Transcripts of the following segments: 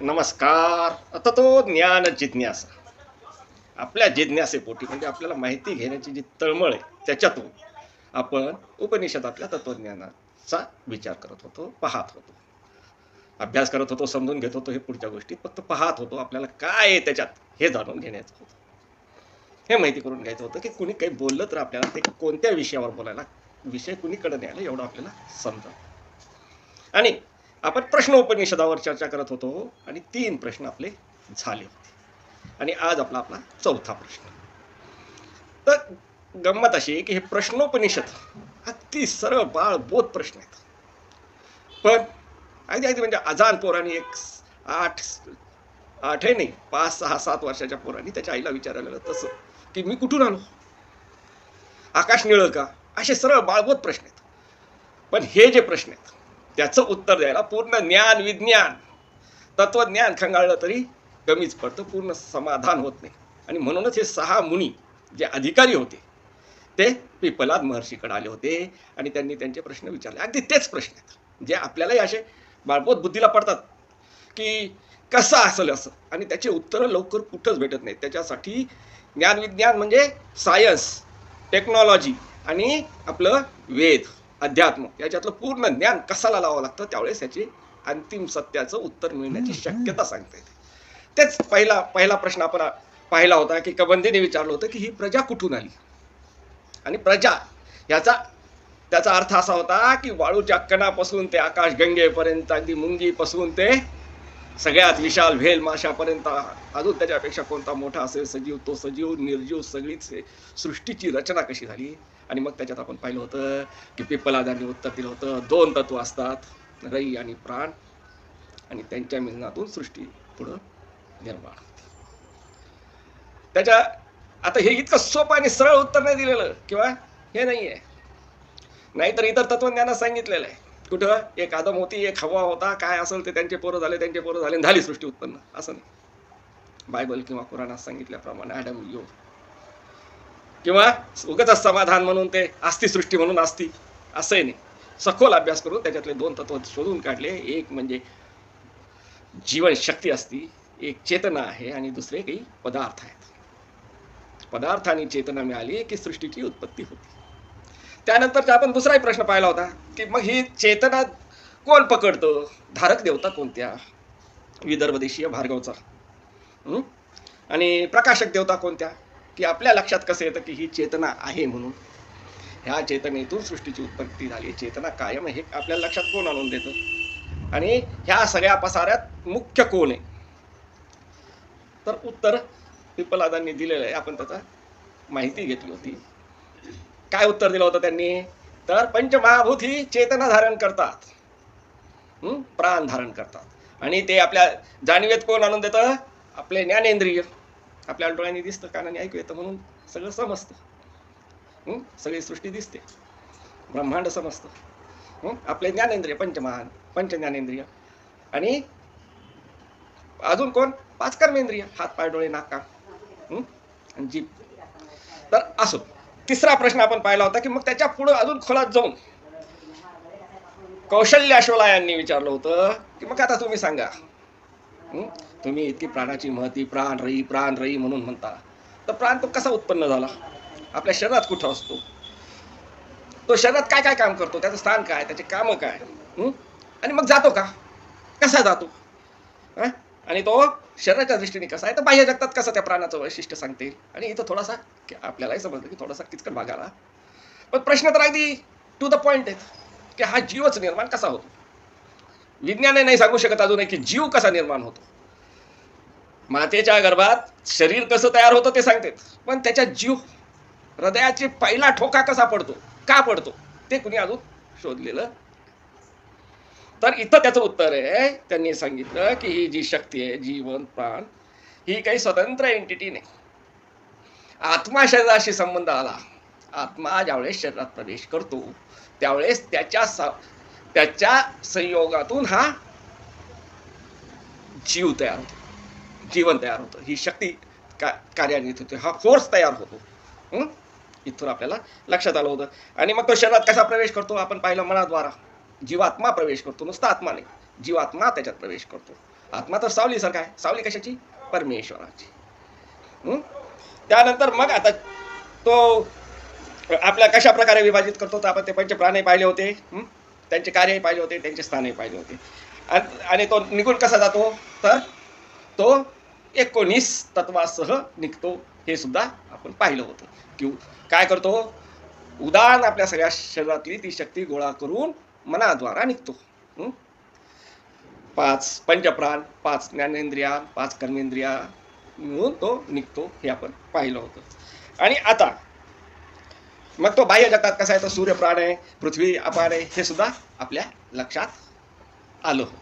नमस्कार. आता तो ज्ञान जिज्ञासा. आपल्या जिज्ञासेपोटी म्हणजे आपल्याला माहिती घेण्याची जी तळमळ आहे त्याच्यातून आपण उपनिषदातल्या तत्वज्ञानाचा विचार करत होतो पाहत होतो. अभ्यास करत होतो समजून घेत होतो हे पुढच्या गोष्टी फक्त पाहत होतो आपल्याला काय आहे त्याच्यात हे जाणून घेण्याचं होतं. हे माहिती करून घ्यायचं होतं की कुणी काही बोललं तर आपल्याला ते कोणत्या विषयावर बोलायला विषय कुणीकडे न्यायला एवढं आपल्याला समजा आणि आपण प्रश्न उपनिषदावर चर्चा करत होतो आणि तीन प्रश्न आपले झाले होते. आणि आज आपला आपला चौथा प्रश्न. तर गंमत अशी आहे की हे प्रश्नोपनिषद अगदी सरळ बाळ बोध प्रश्न आहेत. पण अगदी अगदी म्हणजे अजान पोरांनी एक आठ आठही नाही पाच सहा सात वर्षाच्या पोरांनी त्याच्या आईला विचारलेलं तसं की मी कुठून आलो? आकाश निळं का? असे सरळ बाळबोध प्रश्न आहेत. पण हे जे प्रश्न आहेत त्याचं उत्तर द्यायला पूर्ण ज्ञान विज्ञान तत्वज्ञान खंगाळलं तरी कमीच पडतं पूर्ण समाधान होत नाही. आणि म्हणूनच हे सहा मुनी जे अधिकारी होते ते पिपलाद महर्षीकडे आले होते आणि त्यांनी त्यांचे प्रश्न विचारले. अगदी तेच प्रश्न आहेत. जे आपल्यालाही असे बाळबोध बुद्धीला पडतात की कसं असेल असं? आणि त्याची उत्तरं लवकर कुठंच भेटत नाही त्याच्यासाठी ज्ञानविज्ञान म्हणजे सायन्स टेक्नॉलॉजी आणि आपलं वेद. अध्यात्म याच्यातलं पूर्ण ज्ञान कसाला लावावं लागतं? त्यावेळेस याची अंतिम सत्याचं उत्तर मिळण्याची शक्यता सांगता येते तेच पहिला पहिला प्रश्न आपण पाहिला होता की कबंदीने विचारलं होतं की ही प्रजा कुठून आली? आणि प्रजा याचा त्याचा अर्थ असा होता की वाळूच्या कणापासून ते आकाश गंगेपर्यंत अगदी मुंगीपासून ते सगळ्यात विशाल भेल माशापर्यंत अजून त्याच्यापेक्षा कोणता मोठा असेल सजीव तो सजीव निर्जीव सगळीच सृष्टीची रचना कशी झाली? आणि मग त्याच्यात आपण पाहिलं होतं की पिपलादांनी उत्तर दिलं होतं. दोन तत्व असतात रई आणि प्राण. आणि त्यांच्या मिलनातून सृष्टी पुढं निर्माण होते. त्याच्या आता हे इतकं सोपं आणि सरळ उत्तर नाही दिलेलं किंवा हे नाही आहे नाहीतर इतर तत्वज्ञानात सांगितलेलं आहे. कुठं? एक आदम होती एक हवा होता. काय असेल ते त्यांचे पोरं झाले त्यांचे पोरं झाले झाली सृष्टी उत्पन्न. असं नाही. बायबल किंवा कुराणात सांगितल्याप्रमाणे ॲडम यो किंवा उगतच समाधान म्हणून ते आस्ती सृष्टी म्हणून असती असंही नाही. सखोल अभ्यास करून त्याच्यातले दोन तत्व शोधून काढले. एक म्हणजे जीवनशक्ती असती एक चेतना आहे आणि दुसरे काही पदार्थ आहेत. पदार्थ आणि चेतना मिळाली की सृष्टीची उत्पत्ती होती. त्यानंतर आपण दुसराही प्रश्न पाहिला होता की मग ही चेतना कोण पकडतं? धारक देवता कोणत्या? विदर्भ देशीय भार्गवचा. आणि प्रकाशक देवता कोणत्या? की आपल्या लक्षात कसं येतं की ही चेतना आहे म्हणून? ह्या चेतनेतून सृष्टीची उत्पत्ती झाली. चेतना कायम हे आपल्या लक्षात कोण आणून देतं? आणि ह्या सगळ्या पसाऱ्यात मुख्य कोण आहे? तर उत्तर पिपलादांनी दिलेलं आहे. आपण त्याचा माहिती घेतली होती. काय उत्तर दिलं होतं त्यांनी? तर पंचमहाभूत ही चेतना धारण करतात. प्राण धारण करतात. आणि ते आपल्या जाणीवेत कोण आणून देतं? आपले ज्ञानेंद्रिय. आपल्या डोळ्यांनी दिसतं कानाने ऐकू येतं म्हणून सगळं समजतं. सगळी सृष्टी दिसते. ब्रह्मांड समजतं. आपले ज्ञानेंद्रिय पंचमहान पंच ज्ञानेंद्रिय आणि अजून कोण? पाच कर्मेंद्रिय. हात पाय डोळे नाक कान. आणि जीभ. तर असो. तिसरा प्रश्न आपण पाहिला होता की मग त्याच्या पुढे अजून खोलात जाऊन कौशल्य अश्वला यांनी विचारलं होतं की मग आता तुम्ही सांगा. तुम्ही इतकी प्राणाची महती प्राण रई प्राण रई म्हणून म्हणता. तर प्राण तो कसा उत्पन्न झाला? आपल्या शरीरात कुठं असतो? तो शरीरात काय काय काम करतो? त्याचं स्थान काय? त्याचे कामं काय? आणि मग जातो का? कसा जातो? आणि तो शरीराच्या दृष्टीने कसा आहे? तर बाह्य जगतात कसं त्या प्राणाचं वैशिष्ट्य सांगते? आणि इथं थोडासा आपल्यालाही समजलं की थोडासा किचकट भाग आला. पण प्रश्न तर अगदी टू द पॉइंट आहेत की हा जीवच निर्माण कसा होतो? विज्ञाने नाही सांगू शकत अजूनही की जीव कसा निर्माण होतो. मातेच्या गर्भात शरीर कसं तयार होतं ते सांगतात पण त्याच्या जीव हृदयाचे पहिला ठोका कसा पडतो का पडतो ते कुणी अजून शोधलेलं? तर इथं त्याचं उत्तर आहे त्यांनी सांगितलं की ही जी शक्ती आहे जीवन प्राण ही काही स्वतंत्र एंटिटी नाही. आत्मा शरीराशी संबंध आला. आत्मा ज्यावेळेस शरीरात प्रवेश करतो त्यावेळेस त्याच्या त्याच्या संयोगातून हा जीव तयार होतो. जीवन तयार होतं. ही शक्ती का कार्यान्वित होते. हा फोर्स तयार होतो. इथून आपल्याला लक्षात आलं होतं. आणि मग तो शरीरात कसा प्रवेश करतो? आपण पाहिलं मनाद्वारा. जीवात्मा प्रवेश करतो. नुसता आत्मा नाही जीवात्मा त्याच्यात प्रवेश करतो. आत्मा तर सावलीसारखा आहे. सावली कशाची? परमेश्वराची. त्यानंतर मग आता तो आपल्या कशा प्रकारे विभाजित करतो? तर आपण ते पंच प्राणही पाहिले होते. त्यांचे कार्यही पाहिले होते. त्यांचे स्थानही पाहिले होते. आणि तो निघून कसा जातो? तर तो एकोणीस तत्वासह निघतो हे सुद्धा आपण पाहिलं होतं. की काय करतो? उदाहरण आपल्या सगळ्या शरीरातली ती शक्ती गोळा करून मनाद्वारा निघतो. पाच पंचप्राण पाच ज्ञानेंद्रिया पाच कर्मेंद्रिया मिळून तो निघतो हे आपण पाहिलं होतं. आणि आता मग तो बाह्य जगतात कसा आहे? तर सूर्यप्राण आहे पृथ्वी अपान आहे हे सुद्धा आपल्या लक्षात आलं होतं.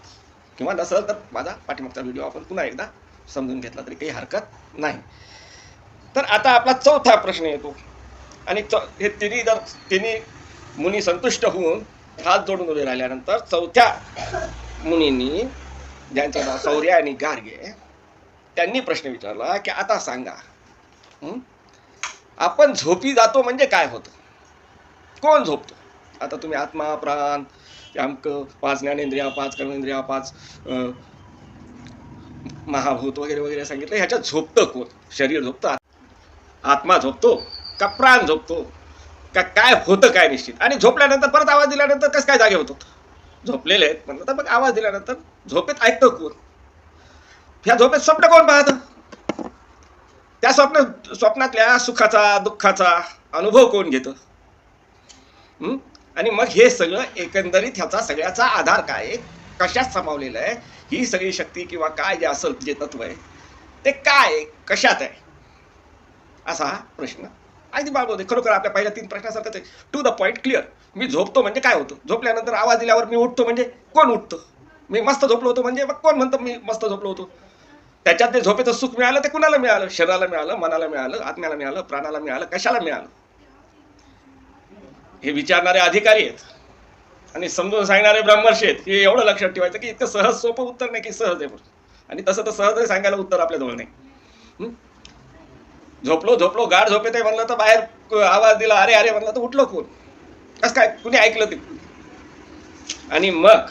किंवा नसेल तर माझा पाठीमागचा व्हिडिओ आपण पुन्हा एकदा समजून घेतला तरी काही हरकत नाही. तर आता आपला चौथा प्रश्न येतो. आणि चौ हे तिन्ही जर तिन्ही मुनी संतुष्ट होऊन हात जोडून उभे राहिल्यानंतर चौथ्या मुनींनी ज्यांचं नाव सौर्य आणि गार्गे त्यांनी प्रश्न विचारला की आता सांगा आपण झोपी जातो म्हणजे काय होतं? कोण झोपतो? आता तुम्ही आत्मा प्राण अमक पाच ज्ञानेंद्रिया पाच कर्मेंद्रिया पाच अं, महाभूत वगैरे वगैरे सांगितलं ह्याच्यात झोपतं कोण? शरीर झोपतं आत्मा झोपतो का प्राण झोपतो? का काय होतं काय निश्चित? आणि झोपल्यानंतर परत आवाज दिल्यानंतर कसं काय जागे होतो झोपलेले आहेत म्हणलं तर मग आवाज दिल्यानंतर झोपेत ऐकतं कोण? ह्या झोपेत स्वप्न कोण पाहतं? त्या स्वप्न स्वप्नातल्या सुखाचा दुःखाचा अनुभव कोण घेतं? आणि मग हे सगळं एकंदरीत ह्याचा सगळ्याचा आधार काय आहे? कशात सामावलेलं आहे? ही सगळी शक्ती किंवा काय जे असेल जे तत्व आहे ते काय कशात आहे? असा हा प्रश्न. अगदी बाबा खरोखर आपल्या पहिल्या तीन प्रश्नासारखंच आहे. टू द पॉईंट क्लिअर मी झोपतो म्हणजे काय होतं? झोपल्यानंतर आवाज दिल्यावर मी उठतो म्हणजे कोण उठतं? मी मस्त झोपलो होतो म्हणजे मग कोण म्हणतं मी मस्त झोपलो होतो? त्याच्यात ते झोपेचं सुख मिळालं ते कुणाला मिळालं? शरीराला मिळालं मनाला मिळालं आत्म्याला मिळालं प्राणाला मिळालं कशाला मिळालं? हे विचारणारे अधिकारी आहेत. आणि समजून सांगणारे ब्रह्मर्षी आहेत हे एवढं लक्षात ठेवायचं की इतकं सहज सोपं उत्तर नाही की सहज आहे आणि तसं तर सहजही सांगायला उत्तर आपल्याजवळ नाही. झोपलो झोपलो गाढ झोपेत आहे म्हणलं तर बाहेर आवाज दिला अरे अरे म्हणलं तर उठलो कोण? कसं काय? कुणी ऐकलं ते? आणि मग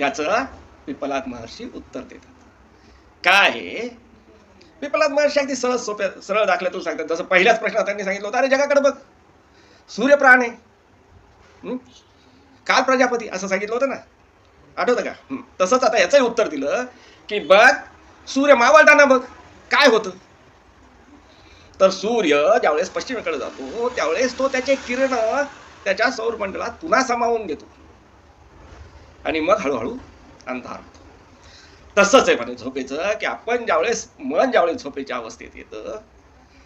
याचं पिपलाद महर्षी उत्तर देतात. काय आहे? पिपलाद महर्षी अगदी सहज सोप्या सरळ दाखल्यातून सांगतात. जसं पहिल्याच प्रश्नात त्यांनी सांगितलं होतं अरे जगाकडे बघ. सूर्यप्राण आहे. काल प्रजापती असं सांगितलं होतं ना. आठवतं का? तसंच आता याचंही उत्तर दिलं की बघ सूर्य मावळताना बघ काय होतं? तर सूर्य ज्यावेळेस पश्चिमेकडे जातो त्यावेळेस तो त्याचे किरण त्याच्या सौरमंडलात पुन्हा सामावून घेतो. आणि मग हळूहळू अंधार होतो. तसंच आहे म्हणे झोपेचं की आपण ज्यावेळेस मन ज्यावेळेस झोपेच्या अवस्थेत येतं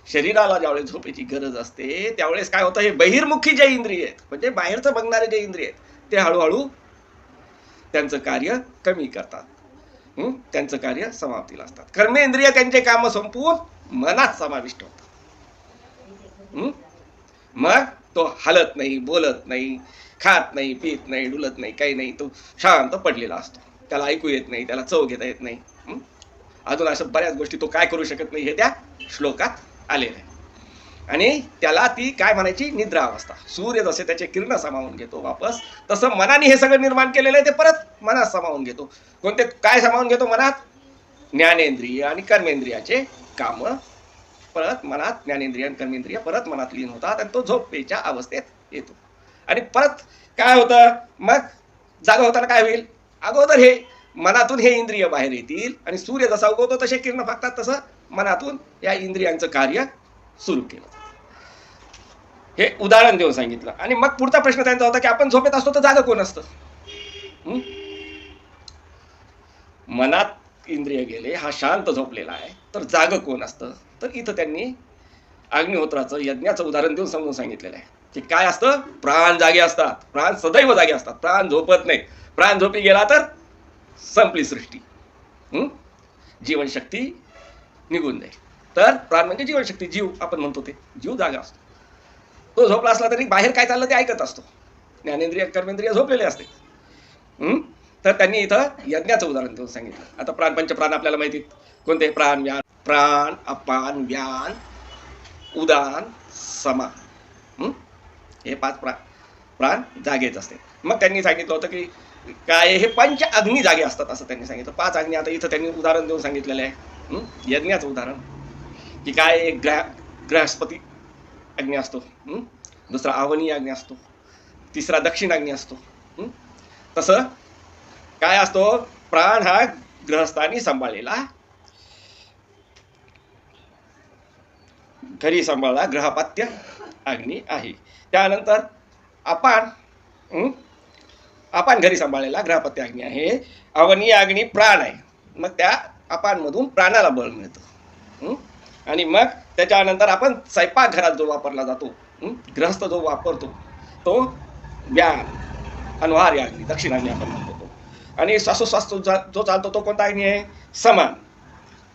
शरीराला ज्यावेळेस झोपेची गरज असते त्यावेळेस काय होतं? हे बहिर्मुखी जे इंद्रिय आहेत म्हणजे बाहेरचं बघणारे जे इंद्रिय आहेत ते हळूहळू त्यांचं कार्य कमी करतात. त्यांचं कार्य समाप्तीला असतात. कर्मेंद्रिय त्यांचे काम संपवून मनात समाविष्ट होतात. मग तो हलत नाही बोलत नाही खात नाही पित नाही डुलत नाही काही नाही तो शांत पडलेला असतो. त्याला ऐकू येत नाही त्याला चव घेता येत नाही. अजून अशा बऱ्याच गोष्टी तो काय करू शकत नाही हे त्या श्लोकात आलेलं आहे. आणि त्याला ती काय म्हणायची? निद्रा अवस्था. सूर्य जसे त्याचे किरण सामावून घेतो वापस तसं मनाने हे सगळं निर्माण केलेलं आहे ते परत मनात सामावून घेतो. कोणते काय सामावून घेतो मनात? ज्ञानेंद्रिय आणि कर्मेंद्रियाचे काम परत मनात ज्ञानेंद्रिय आणि कर्मेंद्रिय परत मनात लीन होतात आणि तो झोपेच्या अवस्थेत येतो. आणि परत काय होतं? मग जागा होताना काय होईल? अगोदर हे मनातून हे इंद्रिय बाहेर येतील आणि सूर्य जसा उगवतो तसे किरण फाकतात तसं मनातून या इंद्रियांचं कार्य सुरू केलं हे उदाहरण देऊन सांगितलं. आणि मग पुढचा प्रश्न त्यांचा होता की आपण झोपेत असतो तर जागं कोण असतं? मनात इंद्रिय गेले हा शांत झोपलेला आहे तर जाग कोण असतं? तर इथं त्यांनी अग्निहोत्राचं यज्ञाचं उदाहरण देऊन समजून सांगितलेलं आहे. की काय असतं? प्राण जागे असतात. प्राण सदैव जागे असतात. प्राण झोपत नाही. प्राण झोपी गेला तर संपली सृष्टी. जीवनशक्ती निघून जाईल. तर प्राण म्हणजे जीवनशक्ती. जीव आपण म्हणतो ते जीव जागा असतो. तो झोपला असला तरी बाहेर काय चाललं ते ऐकत असतो. ज्ञानेंद्रिय कर्मेंद्रिय झोपलेले असते. तर त्यांनी इथं यज्ञाचं उदाहरण देऊन सांगितलं. आता प्राण पंचप्राण आपल्याला माहिती आहेत. कोणते? प्राण व्यान. प्राण अपान व्यान उदान समा. हे पाच प्राण प्राण जागेच असते. मग त्यांनी सांगितलं होतं की काय हे पंच अग्नी जागे असतात असं त्यांनी सांगितलं. पाच अग्नी आता इथं त्यांनी उदाहरण देऊन सांगितलेलं आहे. यज्ञाचं उदाहरण. की काय ग्रह ग्रहस्पती अग्नी असतो. दुसरा आवनी अग्नी असतो. तिसरा दक्षिण अग्नी असतो. तसं काय असतो? प्राण हा ग्रहस्थानी सांभाळलेला. घरी सांभाळला ग्रहपात्य अग्नी आहे. त्यानंतर आपण आपण घरी सांभाळलेला ग्रहपत्य अग्नी आहे. अवनी अग्नी प्राण आहे. मग त्या अपानमधून प्राणाला बळ मिळतं. आणि मग त्याच्यानंतर आपण स्वयंपाकघरात जो वापरला जातो ग्रहस्थ जो वापरतो तो व्यान अनवार्य अग्नी दक्षिण आपण म्हणतो आणि श्वासोश्वास जो जो चालतो तो कोणता अग्नी आहे? समान.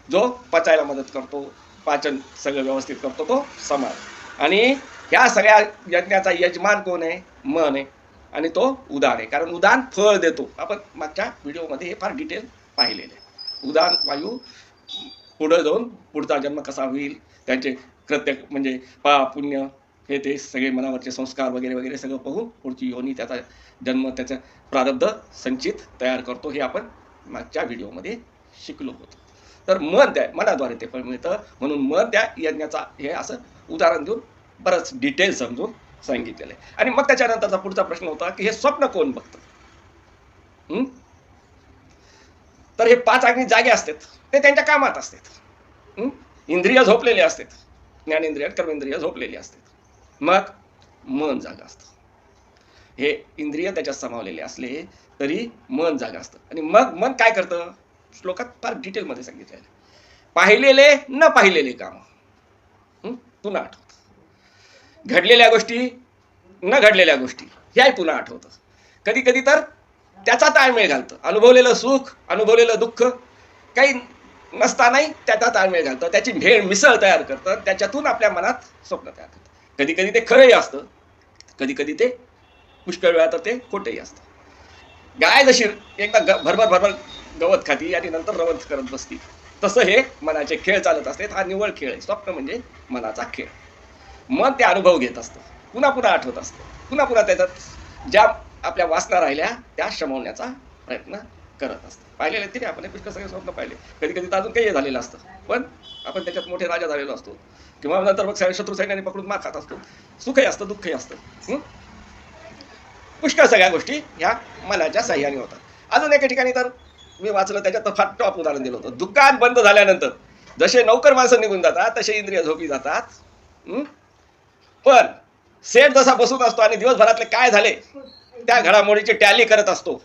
जो पचायला मदत करतो पाचन सगळं व्यवस्थित करतो तो समान. आणि ह्या सगळ्या यज्ञाचा यजमान कोण आहे? मन आहे. आणि तो उदान आहे. कारण उदान फळ देतो. आपण मागच्या व्हिडिओमध्ये हे फार डिटेल पाहिलेले आहे. उदान वायू पुढं जाऊन पुढचा जन्म कसा होईल त्यांचे कृत्य म्हणजे पा पुण्य हे ते सगळे मनावरचे संस्कार वगैरे वगैरे सगळं पाहून पुढची योनी त्याचा जन्म त्याचं प्रारब्ध संचित तयार करतो हे आपण मागच्या व्हिडिओमध्ये शिकलो होतो. तर मन त्या मनाद्वारे ते फळ मिळतं. म्हणून मन त्या यज्ञाचा हे असं उदाहरण देऊन बरंच डिटेल समजून सांगितलेलं आहे. आणि मग त्याच्यानंतरचा पुढचा प्रश्न होता की हे स्वप्न कोण बघतं? तर हे पाच अग्नी जागे असतात. ते त्यांच्या कामात असतात. इंद्रिय झोपलेले असतात. ज्ञानेंद्रिय कर्मेंद्रिय झोपलेली असतात. मग मन जागा असतं. हे इंद्रिय त्याच्यात समावलेले असले तरी मन जागा असतं. आणि मग मन काय करतं? श्लोकात फार डिटेलमध्ये सांगितलेलं पाहिलेले न पाहिलेले काम. पुन्हा आठवत. घडलेल्या गोष्टी न घडलेल्या गोष्टी ह्याही पुन्हा आठवतं. कधी कधी तर त्याचा ताळमेळ घालतं. अनुभवलेलं सुख अनुभवलेलं दुःख काही नसतानाही त्याचा ताळमेळ घालतं. त्याची भेळ मिसळ तयार करतं. त्याच्यातून आपल्या मनात स्वप्न तयार करतं. कधी कधी ते खरंही असतं. कधी कधी ते पुष्कळ वेळा तर ते खोटंही असतं. गाय जशी एकदा ग भरभर भरभर गवत खाती आणि नंतर रवत करत बसती तसं हे मनाचे खेळ चालत असतात हा निवळ खेळ आहे. स्वप्न म्हणजे मनाचा खेळ. मन ते अनुभव घेत असतं. पुन्हा पुन्हा आठवत असतं. पुन्हा पुन्हा त्याच्यात ज्या आपल्या वासना राहिल्या त्या शमवण्याचा प्रयत्न करत असतो पाहिलेले तरी आपण पुष्कळ सगळे स्वप्न पाहिले. कधी कधी तर अजून काही झालेलं असतं. पण आपण त्याच्यात मोठे राजा झालेलो असतो. किंवा नंतर मग शत्रू सैन्याने पकडून मार खात असतो. सुखही असतं दुःखही असतं. पुष्कळ सगळ्या गोष्टी ह्या मनाच्या साह्याने होतात. अजून एका ठिकाणी तर मी वाचलं त्याच्यात तर फार टॉप उदाहरण दिलं होतं. दुकान बंद झाल्यानंतर जसे नौकर माणसं निघून जातात तसे इंद्रिय झोपी जातात. पण सेठ जसा बसून असतो आणि दिवसभरातले काय झाले? त्या घडामोडीची टॅली करत असतो.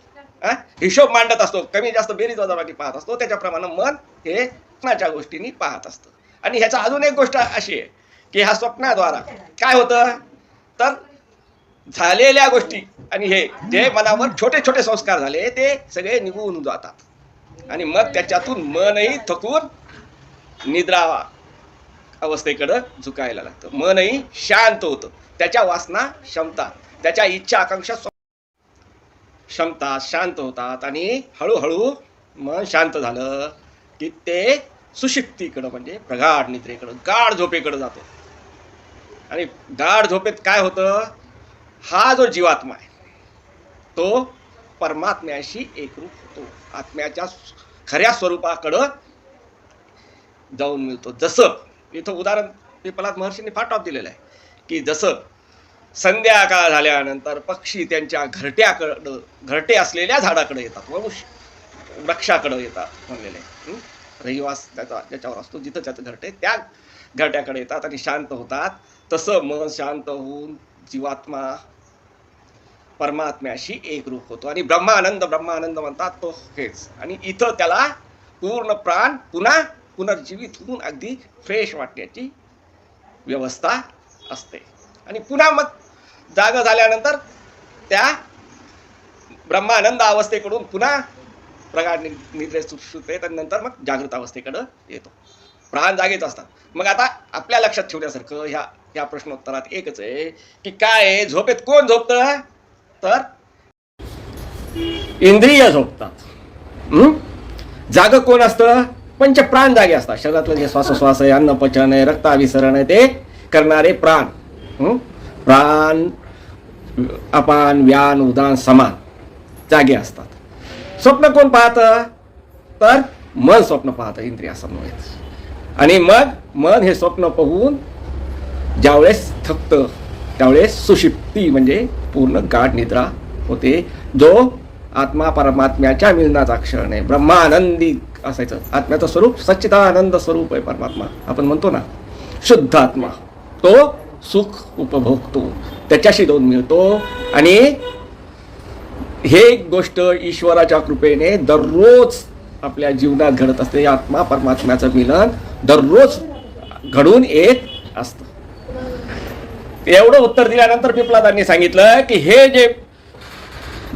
हिशोब मांडत असतो. कमी जास्त बेरीज वजाबाकी पाहत असतो. त्याच्याप्रमाणे मन हे स्वप्नाच्या गोष्टींनी पाहत असतं? आणि ह्याचा अजून एक गोष्ट अशी आहे की ह्या स्वप्नाद्वारा काय होतं? तर झालेल्या गोष्टी आणि हे जे मनावर छोटे छोटे संस्कार झाले ते सगळे निघून जातात. आणि मग त्याच्यातून मनही थकून निद्रा अवस्थेकडं झुकायला लागतं. मनही शांत होतं. त्याच्या वासना क्षमता त्याच्या इच्छा आकांक्षा क्षमतात शांत होतात आणि हळूहळू मन शांत झालं की ते सुशिक्तीकडं म्हणजे प्रगाढ निद्रेकडं गाढ झोपेकडं जातो. आणि गाढ झोपेत काय होतं? हा जो जीवात्मा आहे तो परमात्म्याशी एकरूप होतो. आत्म्याच्या खऱ्या स्वरूपाकडं जाऊन मिळतो. जसं इथं उदाहरण पिपलात महर्षींनी फार टॉप दिलेलं आहे की जसं संध्याकाळ झाल्यानंतर पक्षी त्यांच्या घरट्याकडं घरटे असलेल्या झाडाकडे येतात. वंश वृक्षाकडं येतात म्हणलेले. रहिवास त्याचा ज्याच्यावर असतो जिथं त्याचं घरटे त्या घरट्याकडे येतात आणि शांत होतात. तसं मन शांत होऊन जीवात्मा परमात्म्याशी एकरूप होतो. आणि ब्रह्मानंद ब्रह्मानंद म्हणतात तो हेच. आणि इथं त्याला पूर्ण प्राण पुन्हा पुनर्जीवित होऊन अगदी फ्रेश वाटण्याची व्यवस्था असते. आणि पुन्हा मग जाग झाल्यानंतर त्या ब्रह्मानंद अवस्थेकडून पुन्हा प्रगाढ नि निद्रे सुटते त्यानंतर मग जागृत अवस्थेकडं येतो. प्राण जागेच असतात. मग आता आपल्या लक्षात ठेवण्यासारखं ह्या ह्या प्रश्नोत्तरात एकच आहे की काय झोपेत कोण झोपतं? तर इंद्रिय झोपतात. जाग कोण असतं? पंच प्राण जागे असतात. शरीरातलं जे श्वासोश्वास आहे अन्न पचन आहे रक्ताभिसरण आहे ते करणारे प्राण. प्राण अपान व्यान उदान समान जागे असतात. स्वप्न कोण पाहतं? तर मन स्वप्न पाहतं इंद्रियासमवेत आणि मग मन हे स्वप्न पाहून ज्यावेळेस थकतं त्यावेळेस सुशिप्ती म्हणजे पूर्ण गाढ निद्रा होते जो आत्मा परमात्म्याच्या मिलनाचा क्षण आहे. ब्रह्मानंदी असायचं. आत्म्याचं स्वरूप सच्चिदानंद स्वरूप आहे परमात्मा. आपण म्हणतो ना शुद्ध आत्मा तो सुख उपभोगतो. त्याच्याशी दोन मिळतो. आणि हे एक गोष्ट ईश्वराच्या कृपेने दररोज आपल्या जीवनात घडत असते. आत्मा परमात्म्याचं मिलन दररोज घडून येत असतं. एवढं उत्तर दिल्यानंतर पिपलादांनी सांगितलं की हे जे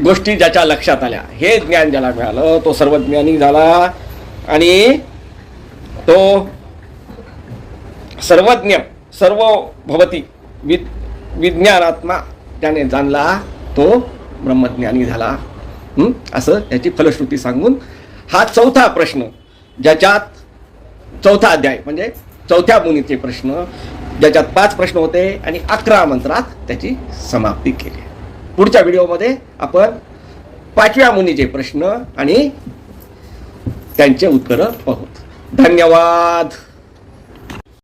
गोष्टी ज्याच्या लक्षात आल्या हे ज्ञान ज्याला मिळालं तो सर्वज्ञानी झाला आणि तो सर्वज्ञ सर्व भवती वि विज्ञानात्मा त्याने जाणला तो ब्रह्मज्ञानी झाला. असं याची फलश्रुती सांगून हा चौथा प्रश्न ज्याच्यात चौथा अध्याय म्हणजे चौथ्या मुनीचे प्रश्न ज्याच्यात पाच प्रश्न होते आणि अकरा मंत्रात त्याची समाप्ती केली. पुढच्या व्हिडिओमध्ये आपण पाचव्या मुनीचे प्रश्न आणि त्यांचे उत्तरं पाहू. धन्यवाद!